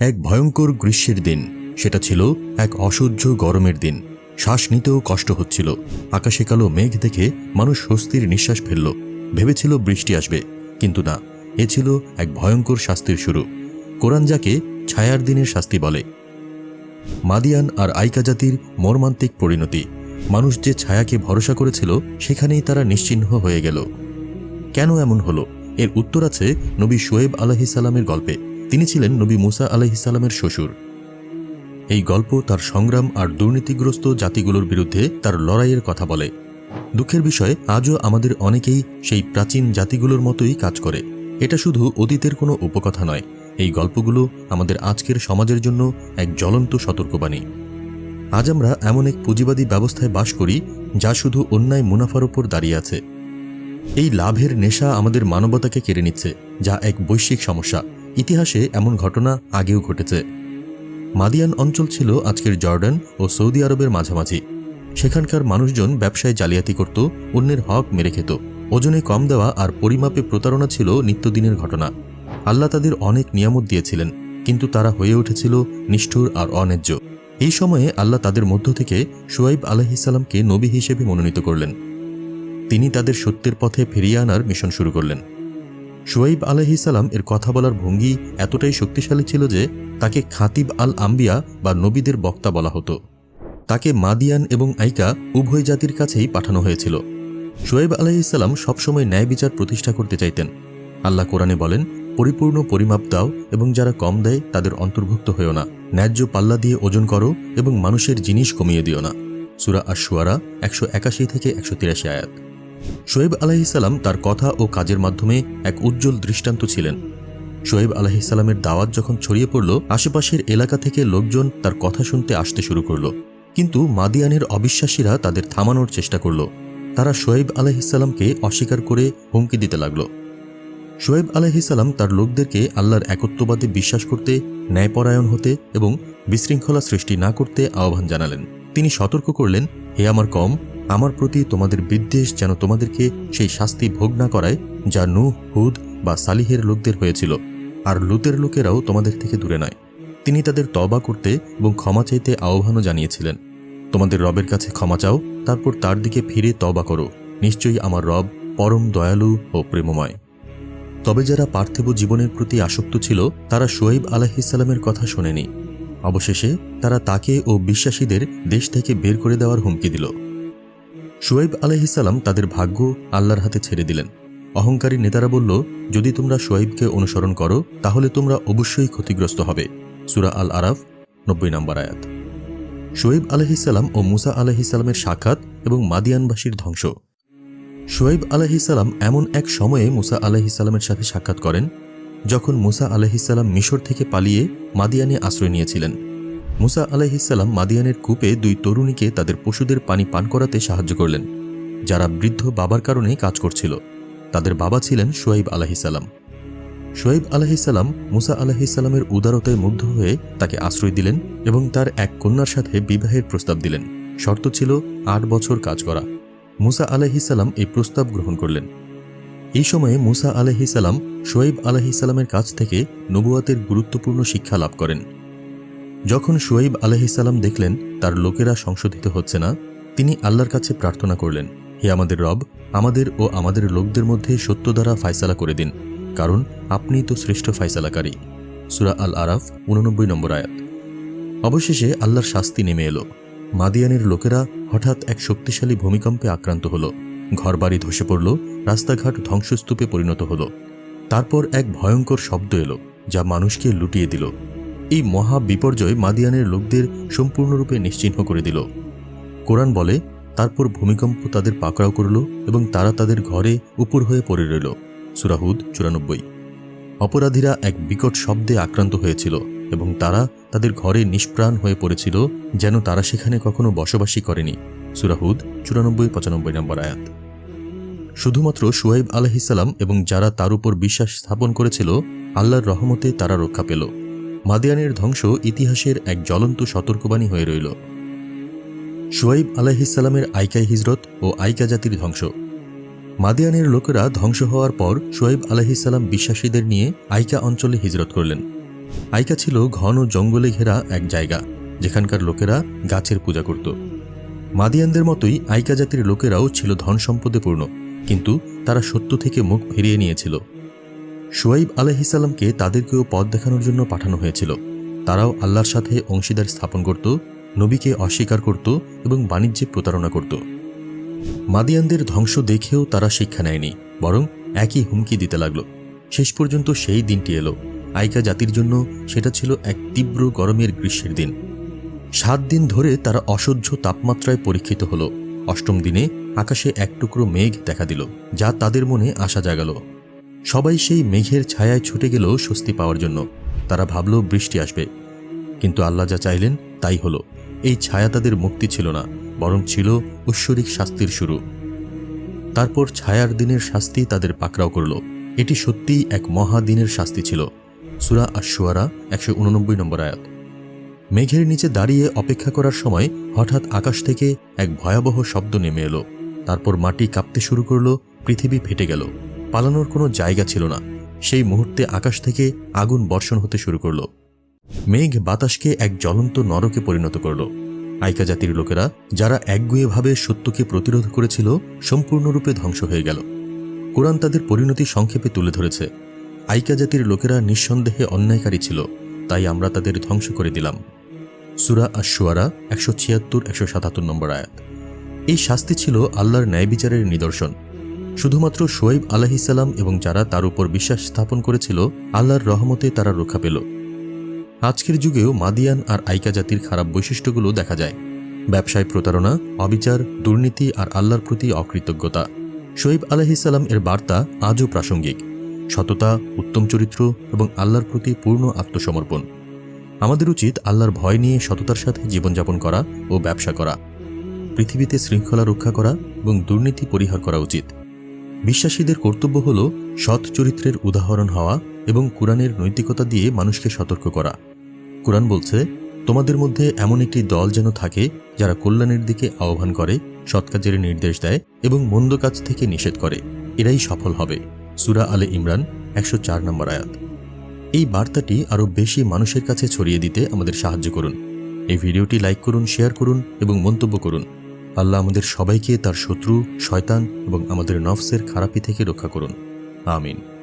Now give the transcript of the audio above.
এক ভয়ঙ্কর গ্রীষ্মের দিন। সেটা ছিল এক অসহ্য গরমের দিন। শ্বাস নিতেও কষ্ট হচ্ছিল। আকাশে কালো মেঘ দেখে মানুষ স্বস্তির নিঃশ্বাস ফেলল। ভেবেছিল বৃষ্টি আসবে, কিন্তু না, এ ছিল এক ভয়ঙ্কর শাস্তির শুরু। কোরআন যাকে ছায়ার দিনের শাস্তি বলে। মাদিয়ান আর আইকা জাতির মর্মান্তিক পরিণতি। মানুষ যে ছায়াকে ভরসা করেছিল, সেখানেই তারা নিশ্চিহ্ন হয়ে গেল। কেন এমন হলো? এর উত্তর আছে নবী শোয়েব আলহিসাল্লামের গল্পে। তিনি ছিলেন নবী মুসা আলহিসাল্লামের শ্বশুর। এই গল্প তার সংগ্রাম আর দুর্নীতিগ্রস্ত জাতিগুলোর বিরুদ্ধে তার লড়াইয়ের কথা বলে। দুঃখের বিষয়, আজও আমাদের অনেকেই সেই প্রাচীন জাতিগুলোর মতোই কাজ করে। এটা শুধু অতীতের কোনো উপকথা নয়। এই গল্পগুলো আমাদের আজকের সমাজের জন্য এক জ্বলন্ত সতর্কবাণী। আজ আমরা এমন এক পুঁজিবাদী ব্যবস্থায় বাস করি, যা শুধু অন্যায় মুনাফার ওপর দাঁড়িয়ে আছে। এই লাভের নেশা আমাদের মানবতাকে কেড়ে নিচ্ছে, যা এক বৈশ্বিক সমস্যা। ইতিহাসে এমন ঘটনা আগেও ঘটেছে। মাদিয়ান অঞ্চল ছিল আজকের জর্ডান ও সৌদি আরবের মাঝামাঝি। সেখানকার মানুষজন ব্যবসায় জালিয়াতি করত, অন্যের হক মেরে খেত। ওজনে কম দেওয়া আর পরিমাপে প্রতারণা ছিল নিত্যদিনের ঘটনা। আল্লাহ তাদের অনেক নিয়ামত দিয়েছিলেন, কিন্তু তারা হয়ে উঠেছিল নিষ্ঠুর আর অন্যায্য। এই সময়ে আল্লাহ তাদের মধ্য থেকে সুয়াইব আলহিসাল্লামকে নবী হিসেবে মনোনীত করলেন। তিনি তাদের সত্যের পথে ফিরিয়ে আনার মিশন শুরু করলেন। শুয়াইব আলহিসাল্লাম এর কথা বলার ভঙ্গি এতটাই শক্তিশালী ছিল যে তাকে খাতিব আল আম্বিয়া বা নবীদের বক্তা বলা হতো। তাকে মাদিয়ান এবং আইকা উভয় জাতির কাছেই পাঠানো হয়েছিল। শুয়েব আলাইসাল্লাম সবসময় ন্যায় বিচার প্রতিষ্ঠা করতে চাইতেন। আল্লাহ কোরআনে বলেন, পরিপূর্ণ পরিমাপ দাও এবং যারা কম দেয় তাদের অন্তর্ভুক্ত হয়েও না। ন্যায্য পাল্লা দিয়ে ওজন করো এবং মানুষের জিনিস কমিয়ে দিও না। সুরা আশুয়ারা একশো একাশি থেকে একশো তিরাশি আয়াত। শোয়েব আলাহিসাল্লাম তার কথা ও কাজের মাধ্যমে এক উজ্জ্বল দৃষ্টান্ত ছিলেন। শোয়েব আলাহিসাল্লামের দাওয়াত যখন ছড়িয়ে পড়ল, আশেপাশের এলাকা থেকে লোকজন তার কথা শুনতে আসতে শুরু করল। কিন্তু মাদিয়ানের অবিশ্বাসীরা তাদের থামানোর চেষ্টা করল। তারা শোয়েব আলাহিসাল্লামকে অস্বীকার করে হুমকি দিতে লাগল। শোয়েব আলাহিসাল্লাম তার লোকদেরকে আল্লাহর একত্ববাদে বিশ্বাস করতে, ন্যায়পরায়ণ হতে এবং বিশৃঙ্খলা সৃষ্টি না করতে আহ্বান জানালেন। তিনি সতর্ক করলেন, হে আমার কম আমার প্রতি তোমাদের বিদ্বেষ যেন তোমাদেরকে সেই শাস্তি ভোগ না করায়, যা নূহ, হুদ বা সালিহের লোকদের হয়েছিল। আর লুতের লোকেরাও তোমাদের থেকে দূরে নয়। তিনি তাদের তবা করতে এবং ক্ষমা চাইতে আহ্বানও জানিয়েছিলেন। তোমাদের রবের কাছে ক্ষমা চাও, তারপর তার দিকে ফিরে তবা করো। নিশ্চয়ই আমার রব পরম দয়ালু ও প্রেমময়। তবে যারা পার্থিব জীবনের প্রতি আসক্ত ছিল, তারা শোয়েব আলাহিসাল্লামের কথা শোনেনি। অবশেষে তারা তাকে ও বিশ্বাসীদের দেশ থেকে বের করে দেওয়ার হুমকি দিল। শোয়েব আলহিসাল্লাম তাদের ভাগ্য আল্লাহর হাতে ছেড়ে দিলেন। অহংকারী নেতারা বলল, যদি তোমরা শোয়েবকে অনুসরণ করো, তাহলে তোমরা অবশ্যই ক্ষতিগ্রস্ত হবে। সুরা আল আরাফ নব্বই নম্বর আয়াত। শোয়েব আলহিসাল্লাম ও মুসা আলহিসাল্লামের সাক্ষাৎ এবং মাদিয়ানবাসীর ধ্বংস। শোয়েব আলহিসাল্লাম এমন এক সময়ে মুসা আলহিসাল্লামের সাথে সাক্ষাৎ করেন, যখন মুসা আলহিসাল্লাম মিশর থেকে পালিয়ে মাদিয়ানে আশ্রয় নিয়েছিলেন। মুসা আলাইহিসাল্লাম মাদিয়ানের কূপে দুই তরুণীকে তাদের পশুদের পানি পান করাতে সাহায্য করলেন, যারা বৃদ্ধ বাবার কারণে কাজ করছিল। তাদের বাবা ছিলেন সোয়াইব আলাহিসাল্লাম সোয়াইব আলাহিসাল্লাম মুসা আলাহিসাল্লামের উদারতায় মুগ্ধ হয়ে তাকে আশ্রয় দিলেন এবং তার এক কন্যার সাথে বিবাহের প্রস্তাব দিলেন। শর্ত ছিল আট বছর কাজ করা। মুসা আলাহিসাল্লাম এই প্রস্তাব গ্রহণ করলেন। এই সময়ে মুসা আলাহিসাল্লাম সোয়েব আলাহিসাল্লামের কাছ থেকে নবুয়াতের গুরুত্বপূর্ণ শিক্ষা লাভ করেন। যখন শুয়াইব আলহিসাল্লাম দেখলেন তার লোকেরা সংশোধিত হচ্ছে না, তিনি আল্লাহর কাছে প্রার্থনা করলেন, হে আমাদের রব, আমাদের ও আমাদের লোকদের মধ্যে সত্য দ্বারা ফায়সালা করে দিন, কারণ আপনি তো শ্রেষ্ঠ ফায়সালাকারী। সুরা আল আরাফ উননব্বই নম্বর আয়াত। অবশেষে আল্লাহর শাস্তি নেমে এলো। মাদিয়ানের লোকেরা হঠাৎ এক শক্তিশালী ভূমিকম্পে আক্রান্ত হল। ঘরবাড়ি ধসে পড়ল, রাস্তাঘাট ধ্বংসস্তূপে পরিণত হল। তারপর এক ভয়ঙ্কর শব্দ এলো, যা মানুষকে লুটিয়ে দিল। এই মহা বিপর্যয় মাদিয়ানের লোকদের সম্পূর্ণরূপে নিশ্চিহ্ন করে দিল। কোরআন বলে, তারপর ভূমিকম্প তাদের পাকড়াও করল এবং তারা তাদের ঘরে উপর হয়ে পড়ে রইল। সুরাহুদ চুরানব্বই। অপরাধীরা এক বিকট শব্দে আক্রান্ত হয়েছিল এবং তারা তাদের ঘরে নিষ্প্রাণ হয়ে পড়েছিল, যেন তারা সেখানে কখনো বসবাসই করেনি। সুরাহুদ চুরানব্বই, পঁচানব্বই নম্বর আয়াত। শুধুমাত্র সুয়াইব আলহিসাল্লাম এবং যারা তার উপর বিশ্বাস স্থাপন করেছিল, আল্লাহর রহমতে তারা রক্ষা পেল। মাদিয়ানের ধ্বংস ইতিহাসের এক জ্বলন্ত সতর্কবাণী হয়ে রইল। শুয়াইব আলাহিসাল্লামের আইকাই হিজরত ও আইকা জাতির ধ্বংস। মাদিয়ানের লোকেরা ধ্বংস হওয়ার পর শুয়াইব আলাহিসাল্লাম বিশ্বাসীদের নিয়ে আইকা অঞ্চলে হিজরত করলেন। আইকা ছিল ঘন জঙ্গলে ঘেরা এক জায়গা, যেখানকার লোকেরা গাছের পূজা করত। মাদিয়ানদের মতোই আইকা জাতির লোকেরাও ছিল ধন সম্পদে পূর্ণ, কিন্তু তারা সত্য থেকে মুখ ফিরিয়ে নিয়েছিল। শুয়াইব আলহিসাল্লামকে তাদেরকেও পথ দেখানোর জন্য পাঠানো হয়েছিল। তারাও আল্লাহর সাথে অংশীদার স্থাপন করত, নবীকে অস্বীকার করত এবং বাণিজ্যে প্রতারণা করত। মাদিয়ানদের ধ্বংস দেখেও তারা শিক্ষা নেয়নি, বরং একই হুমকি দিতে লাগল। শেষ পর্যন্ত সেই দিনটি এলো। আইকা জাতির জন্য সেটা ছিল এক তীব্র গরমের গ্রীষ্মের দিন। সাত দিন ধরে তারা অসহ্য তাপমাত্রায় পরীক্ষিত হলো। অষ্টম দিনে আকাশে এক টুকরো মেঘ দেখা দিল, যা তাদের মনে আশা জাগালো। সবাই সেই মেঘের ছায়ায় ছুটে গেল স্বস্তি পাওয়ার জন্য। তারা ভাবল, বৃষ্টি আসবে। কিন্তু আল্লাহ যা চাইলেন, তাই হলো। এই ছায়া তাদের মুক্তি ছিল না, বরং ছিল ঐশ্বরিক শাস্তির শুরু। তারপর ছায়ার দিনের শাস্তি তাদের পাকড়াও করল। এটি সত্যিই এক মহা দিনের শাস্তি ছিল। সুরা আশুয়ারা একশো উননব্বই নম্বর আয়াত। মেঘের নিচে দাঁড়িয়ে অপেক্ষা করার সময় হঠাৎ আকাশ থেকে এক ভয়াবহ শব্দ নেমে এলো। তারপর মাটি কাঁপতে শুরু করল, পৃথিবী ফেটে গেল। পালানোর কোনো জায়গা ছিল না। সেই মুহূর্তে আকাশ থেকে আগুন বর্ষণ হতে শুরু করল। মেঘ বাতাসকে এক জ্বলন্ত নরকে পরিণত করল। আইকা জাতির লোকেরা, যারা একগুয়েভাবে সত্যকে প্রতিরোধ করেছিল, সম্পূর্ণরূপে ধ্বংস হয়ে গেল। কোরআন তাদের পরিণতি সংক্ষেপে তুলে ধরেছে। আইকা জাতির লোকেরা নিঃসন্দেহে অন্যায়কারী ছিল, তাই আমরা তাদের ধ্বংস করে দিলাম। সুরা আশুয়ারা একশো ছিয়াত্তর, একশো সাতাত্তর নম্বর আয়াত। এই শাস্তি ছিল আল্লাহর ন্যায় বিচারের নিদর্শন। শুধুমাত্র সোয়েব আলাহিসাল্লাম এবং যারা তার উপর বিশ্বাস স্থাপন করেছিল, আল্লাহর রহমতে তারা রক্ষা পেল। আজকের যুগেও মাদিয়ান আর আইকা জাতির খারাপ বৈশিষ্ট্যগুলো দেখা যায়। ব্যবসায় প্রতারণা, অবিচার, দুর্নীতি আর আল্লাহর প্রতি অকৃতজ্ঞতা। শৈব আলহিসাল্লাম এর বার্তা আজও প্রাসঙ্গিক। সততা, উত্তম চরিত্র এবং আল্লাহর প্রতি পূর্ণ আত্মসমর্পণ। আমাদের উচিত আল্লাহর ভয় নিয়ে সততার সাথে জীবনযাপন করা ও ব্যবসা করা। পৃথিবীতে শৃঙ্খলা রক্ষা করা এবং দুর্নীতি পরিহার করা উচিত। বিশ্বাসীদের কর্তব্য হল সৎ চরিত্রের উদাহরণ হওয়া এবং কোরআনের নৈতিকতা দিয়ে মানুষকে সতর্ক করা। কোরআন বলছে, তোমাদের মধ্যে এমন একটি দল যেন থাকে যারা কল্যাণের দিকে আহ্বান করে, সৎ কাজের নির্দেশ দেয় এবং মন্দ কাজ থেকে নিষেধ করে। এরাই সফল হবে। সুরা আলে ইমরান, একশো চার নম্বর আয়াত। এই বার্তাটি আরও বেশি মানুষের কাছে ছড়িয়ে দিতে আমাদের সাহায্য করুন। এই ভিডিওটি লাইক করুন, শেয়ার করুন এবং মন্তব্য করুন। আল্লাহ আমাদের সবাইকে তার শত্রু শয়তান এবং আমাদের নফসের খারাপি থেকে রক্ষা করুন। আমিন।